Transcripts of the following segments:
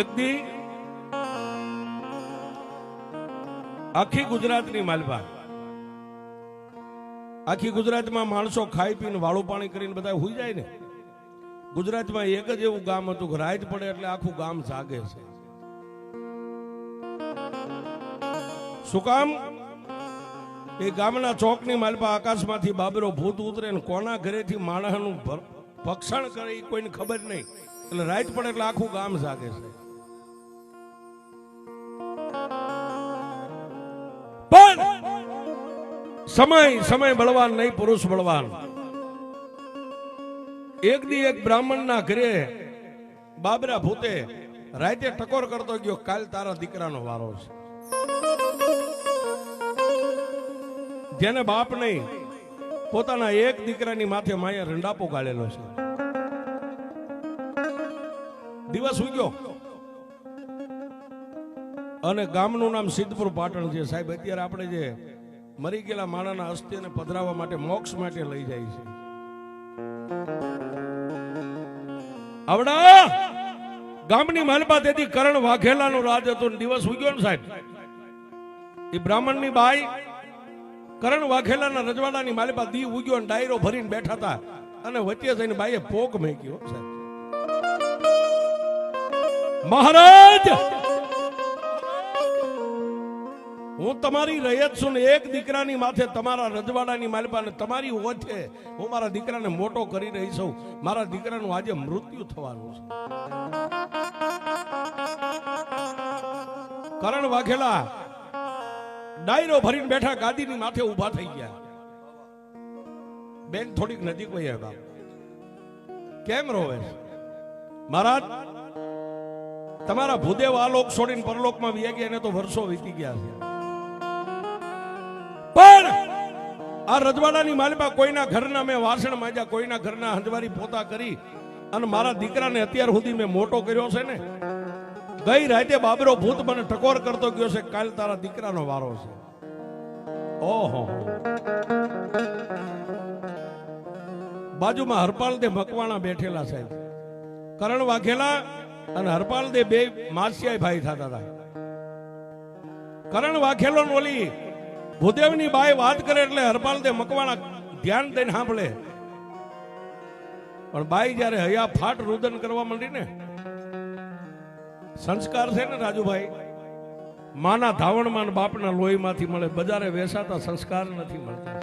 એક દી આખી ગુજરાતની માલવા આખી ગુજરાતમાં માણસો ખાઈ પીને વાળું પાણી કરીને બધા હોઈ જાય ને. ગુજરાતમાં એક જ એવું ગામ હતું કે રાત પડે એટલે આખું ગામ જાગે છે. શું કામ? એ ગામના ચોકની માલપા આકાશમાંથી બાબરો ભૂત ઉતરે કોના ઘરેથી માણસનું ભક્ષણ કરે એ કોઈને ખબર નહીં. એટલે રાત પડે એટલે આખું ગામ જાગે છે. પણ સમય સમય બળવાન નહીં, પુરુષ બળવાન. એક દી એક બ્રાહ્મણના ઘરે બાબરા ભૂતે રાતે ટકોર કરતો ગયો, કાલ તારા દીકરાનો વારો છે. જેને બાપ નહીં, પોતાના એક દીકરાની માથે માયા રંડાપો ગાળેલો છે. દિવસ ઉગ્યો. અને ગામનું નામ સિદ્ધપુર પાટણ છે. સાહેબ, અત્યારે આપણે જે મરી ગયેલા માણાના અસ્થિને પધરાવવા માટે મોક્ષ માટે લઈ જાય છે. આવડા! ગામની માલપા તેથી કરણ વાઘેલાનું રાજ હતું દિવસ ઉગ્યો ને સાહેબ. એ બ્રાહ્મણની બાઈ કરણ વાઘેલાના રજવાડાની માલપા દી ઉગ્યો ડાયરો ભરીને બેઠા હતા. અને વચ્ચે જઈને બાઈએ પોક મેક્યો, સાહેબ. મહારાજ! હું તમારી રયત છું ને એક દીકરાની માથે તમારા રજવાડાની માલપા ને તમારી ઓછે હું મારા દીકરાને મોટો કરી રહી છું. મારા દીકરાનું આજે મૃત્યુ થવાનું છે. કરણ વાઘેલા ડાયરો ભરીને બેઠા ગાદીની માથે ઊભા થઈ ગયા. બેન થોડીક નજીક વહી આવ્યા કેમ રોવે? મહારાજ તમારા ભૂદેવ આલોક છોડીને પરલોકમાં વ્યા ગયા તો વર્ષો વીતી ગયા છે. પણ આ રજવાડાની માલિપા કોઈના ઘરના મેં વાસણ માંજ્યા, કોઈના ઘરના હંજવારી પોતા કરી અને મારા દીકરાને અત્યાર સુધી મેં મોટો કર્યો છે ને. ગઈ રાતે બાબરો ભૂત મને ટકોર કરતો ગયો છે, કાલ તારા દીકરાનો વારો છે. ઓહો. બાજુમાં હરપાલ તે મકવાણા બેઠેલા સાહેબ. કરણ વાઘેલા અને હરપાલ દે બે માસિયા ભાઈ થતા હતા. કરણ વાઘેલો ઓલી ભૂદેવની બાઈ વાત કરે એટલે હરપાલ દે મકવાણા ધ્યાન દઈને સાંભળે. પણ બાઈ જ્યારે હયા ફાટ રુદન કરવા માંડી ને, સંસ્કાર છે ને રાજુભાઈ, માના ધાવણમાં બાપના લોહીમાંથી મળે, બજારે વેસાતા સંસ્કાર નથી મળતા.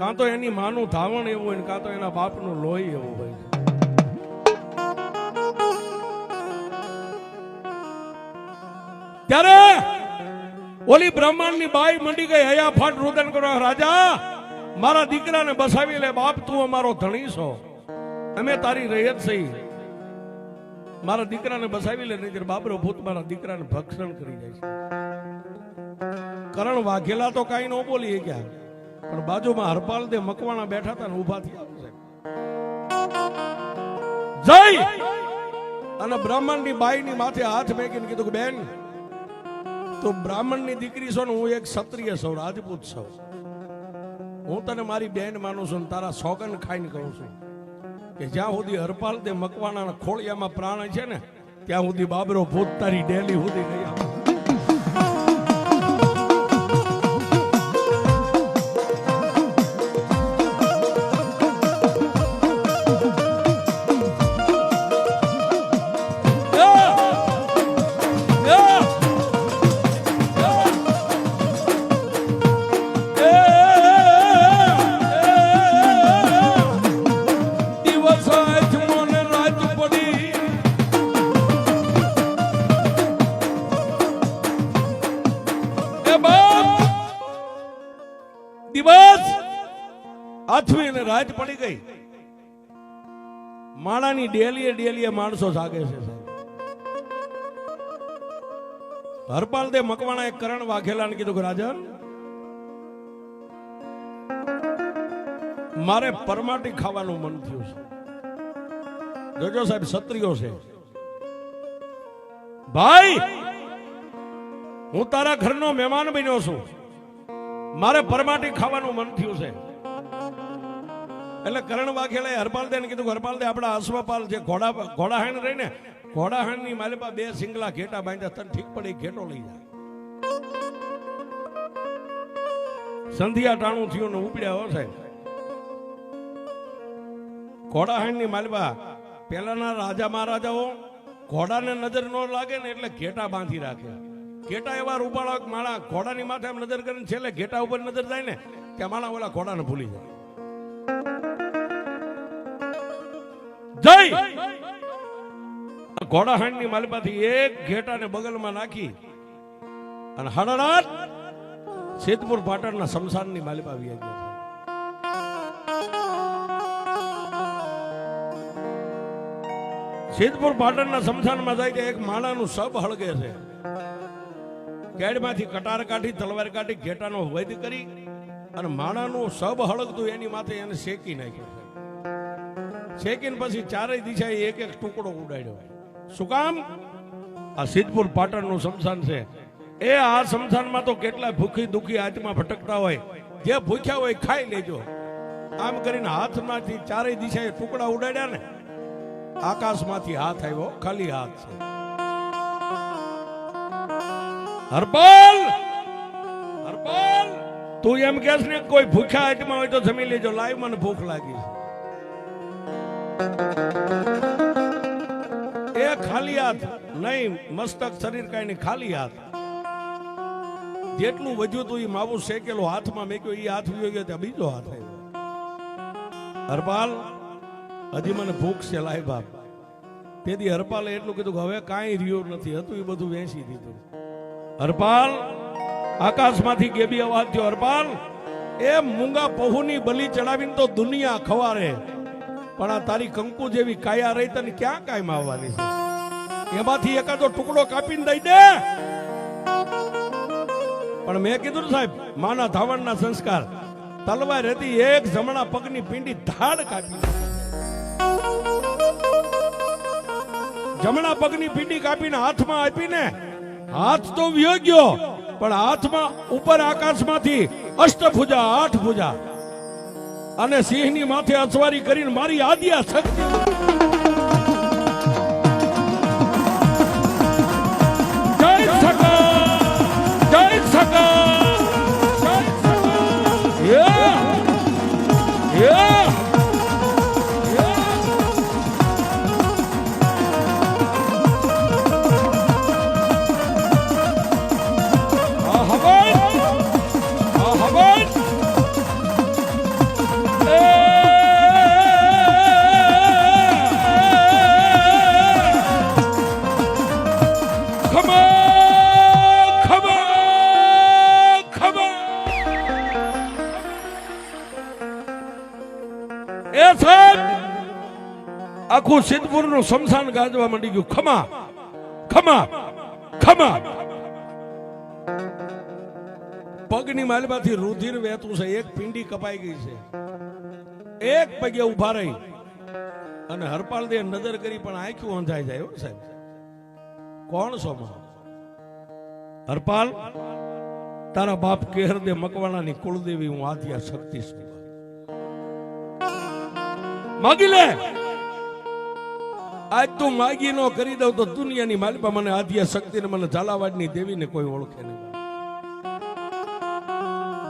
કાં તો એની માનું ધાવણ એવું હોય કાં તો એના બાપનું લોહી એવું હોય. ઓલી બ્રહ્માંડની બાઈ મંડી ગઈ, હયા ફાટ રુદન કરો રાજા, મારા દીકરાને બસાવી લે, બાપ, તું અમારો ધણી છો. અમે તારી રહેત સહી મારા દીકરાને બસાવી લે નહીં બાબરો ભૂત મારા દીકરાને ભક્ષણ કરી જાય છે. કરણ વાઘેલા તો કાંઈ ન બોલી ગયા પણ બાજુમાં હરપાલ દે મકવાણા બેઠા હતા ને ઊભા થયા જય! અને બ્રાહ્મણની બાઈની માથે હાથ મેકીને કીધું કે, બેન તો બ્રાહ્મણની દીકરી છો ને હું એક ક્ષત્રિય છું, રાજપૂત છું. હું તને મારી બેન માનું છું તારા સોગન ખાઈને કહું છું કે જ્યાં સુધી હરપાલ તે મકવાના ખોળિયામાં પ્રાણ છે ને, ત્યાં સુધી બાબરો ભૂત તારી ડેલી સુધી નહીં માણાની ડેલીએ ડેલીએ માણસો જાગે છે હરપાલ દે મકવાણા એક કરણ વાઘેલાને કીધું કે, રાજન, મારે પરમાટી ખાવાનું મન થયું છે. જોજો સાહેબ, ક્ષત્રિયો છે. ભાઈ, હું તારા ઘરનો મહેમાન બન્યો છું. મારે પરમાટી ખાવાનું મન થયું છે. એટલે કરણ વાઘેલાએ હરપાલ દે કીધું હરપાલ દે આપણા અશ્વપાલ જે ઘોડા ને ઘોડાહાણની માલિપા બે સિંગલા ઘેટા બાંધ્યા તને ઠીક પડે ઘેટો લઈ જાય. સંધિયા ટાણું થયું ને ઉપડ્યા હો સાહેબ. ઘોડાહાણની માલિપા પેલાના રાજા મહારાજાઓ ઘોડાને નજર ન લાગે ને એટલે ઘેટા બાંધી રાખે. ઘેટા એવા રૂપાળા માળા ઘોડાની માથે નજર કરીને છેલ્લે ઘેટા ઉપર નજર જાય ને, ત્યાં માળા ઓલા ઘોડાને ભૂલી જાય. જય! ઘોડાહાંડની માલિપાથી એક ઘેટાને બગલમાં નાખી અને હડડાટ સિદ્ધપુર પાટણના શમશાનની માલિપા આવી ગયા છે. સિદ્ધપુર પાટણના શમશાનમાં જાય કે એક માણાનું સબ હળગે છે. કેડમાંથી કટાર કાઢી, તલવાર કાઢી, ઘેટાનો વૈદ કરી અને માણાનું સબ હળગતું એની માથે એને શેકી નાખ્યો શેકીને પછી ચારેય દિશાએ એક એક ટુકડો ઉડાડ્યો. શું કામ? આ સિદ્ધપુર પાટણનું શમશાન છે. એ આ શમશાનમાં તો કેટલા ભૂખી દુખી આત્મા ભટકતા હોય. જે ભૂખ્યા હોય ખાઈ લેજો. આમ કરીને હાથમાંથી ચારેય દિશાએ ટુકડા ઉડાડ્યા ને, આકાશમાંથી હાથ આવ્યો, ખાલી હાથ છે. હરપાલ! હરપાલ! તું એમ કહેશ ને, કોઈ ભૂખ્યા આત્મા હોય તો જમી લેજો લાઈવ મને ભૂખ લાગી છે. એ ખાલી હાથ નહીં, મસ્તક શરીર કાંઈ નહીં ખાલી હાથ. જેટલું વધ્યું હતું એ માવું શેકેલો હાથમાં મેક્યો એ હાથ વિયો ગયો ત્યાં બીજો હાથ આવ્યો. હરપાલ, હજી મને ભૂખ છે, લાય બાપ. તેથી હરપાલે એટલું કીધું કે હવે કાંઈ રહ્યું નથી. હતું એ બધું વેચી દીધું. હરપાલ, આકાશમાંથી ગેબી અવાજ થયો. હરપાલ, એ મૂંગા પહુની બલી ચડાવીને તો દુનિયા ખવારે. પણ આ તારી કંકુ જેવી કાયા રહી તને ક્યાં કાયમ આવવાની? છે એમાંથી એકાદો ટુકડો કાપીને દઈ દે. પણ મેં કીધું સાહેબ, માના ધાવણના સંસ્કાર. તલવાર હતી એક, જમણા પગની પિંડી ધાડ કાપી જમણા પગની પિંડી કાપીને હાથમાં આપીને, હાથ તો વ્યો ગયો, પણ હાથમાં ઉપર આકાશમાંથી અષ્ટભુજા આઠ ભુજા અને સિંહની માથે અસવારી કરીને મારી આદ્યા શક્તિ. જય સકા જય સકા આખું સિદ્ધપુરનું શમશાન ગાજવા માંડી ગયું. ખમા ખમા ખમા. પગની માલમાંથી રુધિર વહેતું છે, એક પિંડી કપાઈ ગઈ છે. એક પગે ઊભા રહી અને હરપાલ દે નજર કરી પણ આંખ્યું અંધાઈ જાય સાહેબ. કોણ છો હરપાલ, તારા બાપ કેહર દે મકવાણાની કુળદેવી, હું આધ્યા શક્તિ છું માગી લે. આજ તું માગી નો કરી દઉં તો દુનિયાની માલિપા મને આધ્યા શક્તિ ને મને ઝાલાવાડની દેવીને કોઈ ઓળખે નહીં.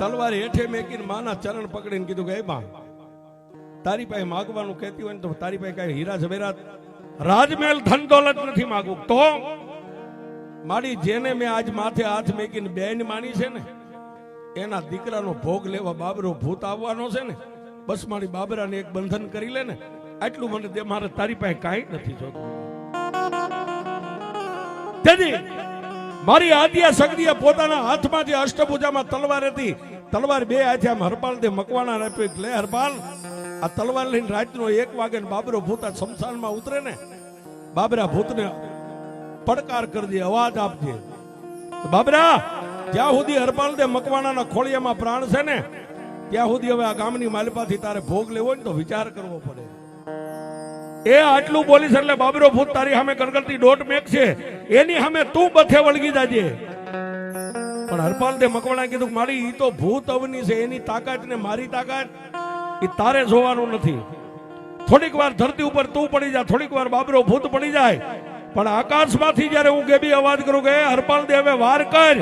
તલવાર હેઠે મેકીને માના ચરણ પકડીને કીધું કે, એ બા, તારી પાસે માગવાનું કહેતી હોય ને તો તારી પાસે કઈ હીરા જવેરાત રાજમહેલ ધન દોલત નથી માગવું. તો મારી જેને મેં આજ માથે હાથ મેકીને બેન માની છે ને, એના દીકરાનો ભોગ લેવા બાબરો ભૂત આવવાનો છે ને, બસ મારી બાબરાને એક બંધન કરી લે ને આટલું મને દે, મારે તારી પાસે કાંઈ નથી જોતું. તેથી મારી આદ્યા શક્તિએ પોતાના હાથમાં જે અષ્ટભુજામાં તલવાર હતી, તલવાર બે હાથે હરપાલ દે મકવાણા આપ્યો લે હરપાલ, આ તલવાર લઈને રાતનો એક વાગે બાબરો ભૂત શમશાનમાં ઉતરે ને, બાબરા ભૂતને પડકાર કરજે અવાજ આપજે. બાબરા, જ્યાં સુધી હરપાલ દે મકવાણાના ખોળિયામાં પ્રાણ છે ને, ત્યાં સુધી હવે આ ગામની માલિપાથી તારે ભોગ લેવો ને તો વિચાર કરવો પડે. એ આટલું બોલીશ એટલે બાબરો ભૂત તારી સામે કરગરતી દોટ મેક છે એની સામે તું બથે વળગી જાજે. પણ હરપાલ દે મકવાણા કીધું મારી ઈ તો ભૂત અવની છે, એની તાકાત ને મારી તાકાત એ તારે જોવાનું નથી. થોડીક વાર ધરતી ઉપર તું પડી જા, થોડીક વાર બાબરો ભૂત પડી જાય. પણ આકાશમાંથી જ્યારે હું ગેબી અવાજ કરું કે હરપાલ હરપાલ દેવે વાર કર.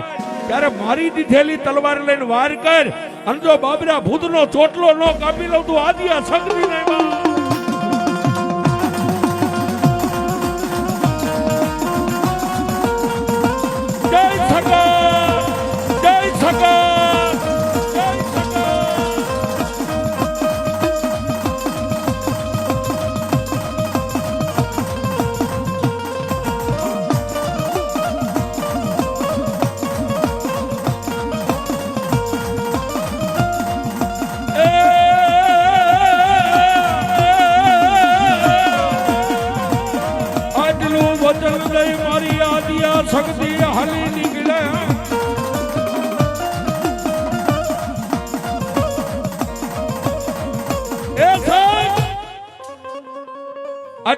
ત્યારે મારી દીધેલી તલવાર લઈને વાર કર. અને જો બાબરા ભૂતનો ચોટલો ન કાપી લઉં તું આદિયા સગરી નહીં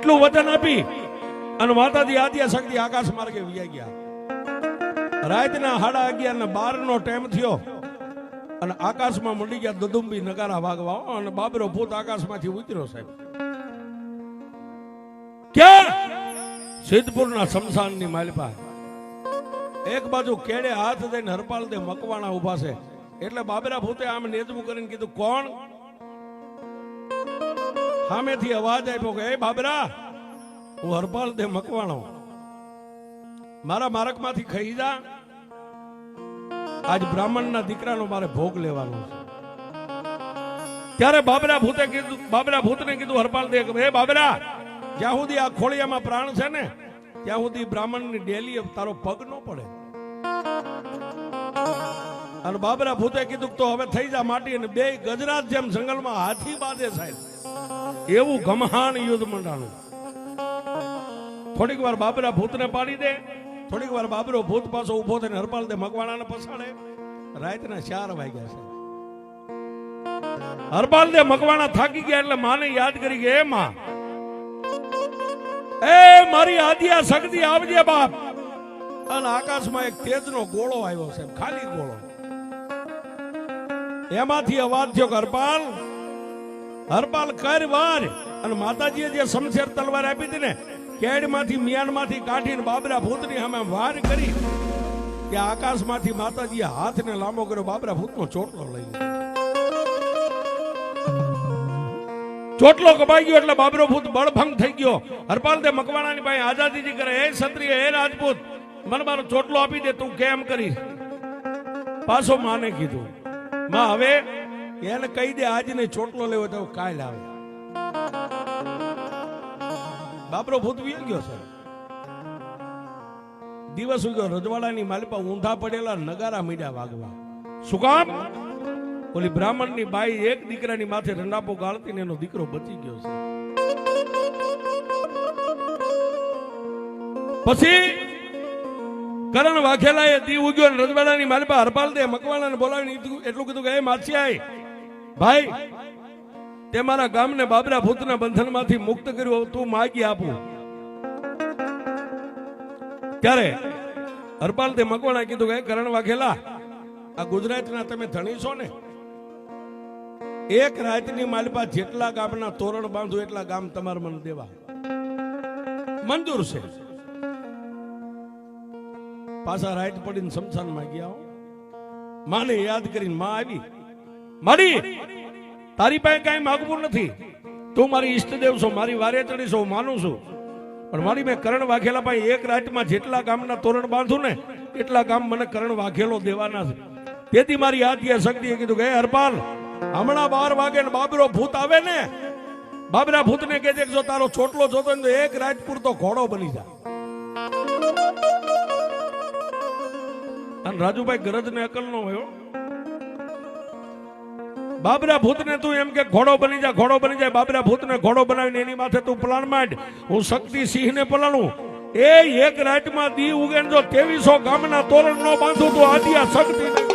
આટલું વચન આપી અને માતાજી આદ્યા શક્તિ આકાશ માર્ગે વ્યા ગયા. રાતના સાડા અગિયાર ને બાર નો ટાઈમ થયો અને આકાશમાં મંડી ગયા દદુંબી નગારા વાગવા. અને બાબરો ભૂત આકાશમાંથી ઉતર્યો સાહેબ. ક્યાં સિદ્ધપુરના શમશાનની માલપા. એક બાજુ કેડે હાથ દઈને હરપાલ દે મકવાણા ઊભા છે. એટલે બાબરા ભૂતે આમ નેજવું કરીને કીધું, કોણ? સામેથી અવાજ આપ્યો કે, એ બાબરા, હું હરપાલ દે મકવાણો. મારા મારકમાંથી ખાઈ જા. આજ બ્રાહ્મણના દીકરાનો મારે ભોગ લેવાનો છે. ત્યારે બાબરા ભૂતે કીધું, બાબરા ભૂતને કીધું, હરપાલ દે. હે બાબરા, જ્યાં સુધી આ ખોળિયામાં પ્રાણ છે ને, ત્યાં સુધી બ્રાહ્મણની ડેલી તારો પગ ન પડે. અને બાબરા ભૂતે કીધું તો હવે થઈ જા માટી અને બે ગજરાત જેમ જંગલમાં હાથી બાંધે સાહેબ. એવું ઘમહાન યુદ્ધ મંડાણું. થોડીક વાર બાબરા ભૂતને પાડી દે, થોડીક વાર બાબરો ભૂત પાછો ઊભો થઈને હરપાલ દે મકવાણાને પસાડે રાતના ચાર વાગ્યા છે. હરપાલ દે મકવાણા થાકી ગયા એટલે માને યાદ કરી કે, એ માં, એ મારી આદિયા શક્તિ આવજે બાપ. અને આકાશમાં એક તેજનો ગોળો આવ્યો છે, ખાલી ગોળો. એમાંથી અવાજ થયો કે હરપાલ કર વાર. અને માતાજીએ જે શમશેર તલવાર આપી હતી ને કેડમાંથી મિયાનમાંથી કાઢીને બાબરા ભૂતની સામે વાર કરી કે આકાશમાંથી માતાજીએ હાથને લાંબો કર્યો, બાબરા ભૂતનો ચોટલો લઈ ચોટલો કપાઈ ગયો એટલે બાબરો ભૂત બળભંગ થઈ ગયો. હરપાલ દે મકવાણાની પાસે આઝાદીજી કરે, હે ક્ષત્રિય, હે રાજપૂત, મને મારો ચોટલો આપી દે, તું કેમ કરીશ? પાછો માને કીધું, માં, હવે એને કહી દે, આજ ને ચોટલો લેવો તો કાલ આવે. બાપરો ભૂત વી ગયો છે. દિવસ ઉગ્યો, રજવાડાની માલિપા ઊંધા પડેલા નગારા મીડા વાગવા. શું કામ? ઓલી બ્રાહ્મણની બાઈ એક દીકરાની માથે રંડાપો ગાળતી ને એનો દીકરો બચી ગયો છે. પછી કરણ વાઘેલાએ દીવ ઉગ્યો રજવાડાની માલિપા હરપાલ દે મકવાણાને બોલાવીને એટલું કીધું કે, એ માછી આય ભાઈ, તે મારા ગામને બાબરા ભૂતના બંધનમાંથી મુક્ત કર્યું તું માગી આપું. ત્યારે હરપાલ તે મકવાણા કીધું કે કરણ વાઘેલા, આ ગુજરાતના તમે ધણી છો ને? એક રાતની માલપા જેટલા ગામના તોરણ બાંધો એટલા ગામ તમારે મને દેવા. મંજૂર છે. પાછા રાઈટ પડીને શમશાનમાં ગયા હો. માને યાદ કરીને માં આવી. મારી, તારી પાસે કાંઈ માગવું નથી. તું મારી ઈષ્ટદેવ છો, મારી વારે ચડી છો માનું છું. પણ મારી મેં કરણ વાઘેલા પાસે એક રાતમાં જેટલા ગામના તોરણ બાંધું ને, એટલા ગામ મને કરણ વાઘેલો દેવાના છે. તેથી મારી આદ્ય શક્તિએ કીધું કે હરપાલ, હમણાં બાર વાગે ને બાબરો ભૂત આવે ને, બાબરા ભૂતને કહે કે જો તારો ચોટલો જોતો ને તો એક રાત પૂરતો ઘોડો બની જાય. અને રાજુભાઈ ગરજ ને અકલ નો હોય. બાબરા ભૂતને તું એમ કે ઘોડો બની જા, ઘોડો બની જાય બાબરા ભૂતને ઘોડો બનાવીને એની માથે તું પલાણ માંડ. હું શક્તિ સિંહને પલાણું. એ એક રાતમાં દી ઉગે ને જો ત્રેવીસો ગામના તોરણ નો બાંધું તો આદિયા શક્તિ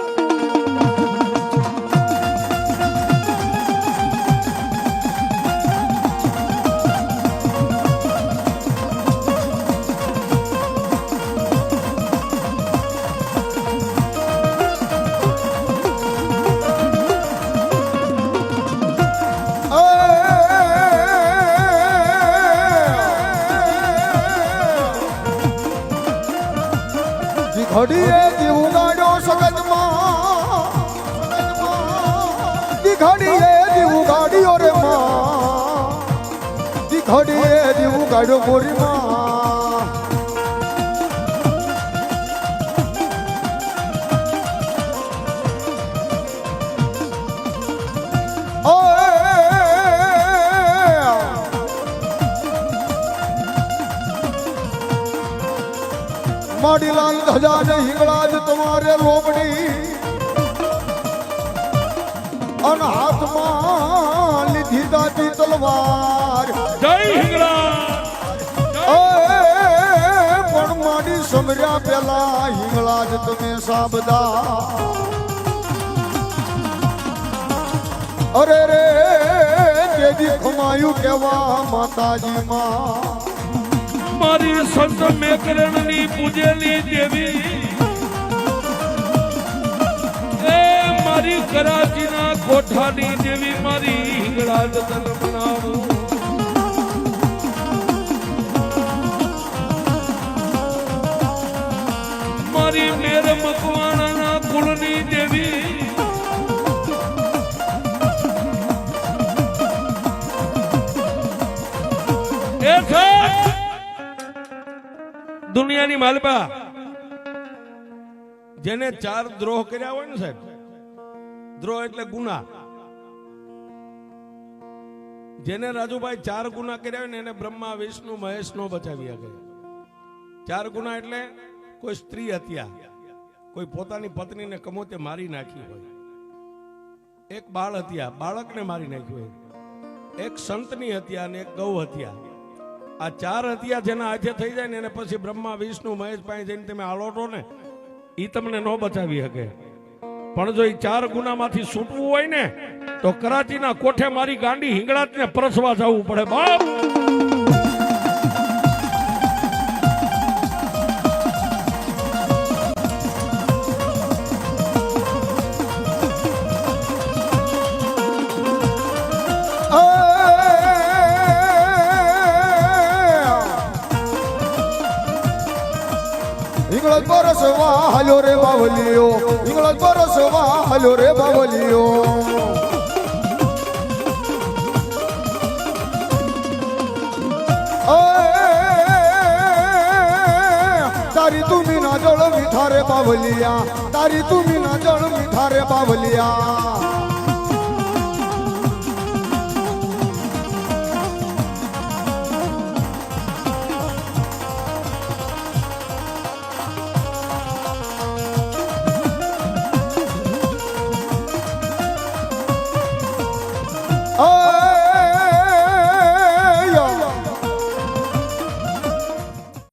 ઘડીએ દીવું ગાડ્યો મોરી માં ઓય! માડીલાલ ધજા ને હિંગળાજ તમારે રોમડી અન હાથમાં લીધી દાદી તલવાર. સમર્યા પેલા હિંગળાજ તમે સાબદા અરે રે દેવી ખમાયું કેવા માતાજી માં મારી સંત મેકરણની પૂજેલી દેવી. મારી કરાચીના કોઠાની જેવી મારી હિંગળા જતન બનાવું દુનિયાની માલપા. જેને ચાર દ્રોહ કર્યા હોય ને સાહેબ, દ્રોહ એટલે ગુના. જેને રાજુભાઈ ચાર ગુના કર્યા હોય ને એને બ્રહ્મા, વિષ્ણુ, મહેશ નો બચાવ્યા ગયા ચાર ગુના એટલે કોઈ સ્ત્રી હત્યા. કોઈ પોતાની પત્નીને કમોતે મારી નાખી હોય. એક બાળ હત્યા, બાળકને મારી નાખ્યું હોય. એક સંતની હત્યા અને એક ગૌ હત્યા. આ ચાર હત્યા જેના હાથે થઈ જાય ને એને પછી બ્રહ્મા, વિષ્ણુ, મહેશ પાસે જઈને તમે આલોટો ને એ તમને ન બચાવી શકે. પણ જો એ ચાર ગુનામાંથી છૂટવું હોય ને, તો કરાચીના કોઠે મારી ગાંડી હિંગળાજને પરસવા જવું પડે બાપ! બરસવા હાલ્યો રે બાવલીઓ ઇંગ્લજ બરસવા હાલ્યો રે બાવલીઓ તારી તુમી ના જળ મીઠા રે બાવલિયા તારી તુમી ના જળ મીઠા બાવલિયા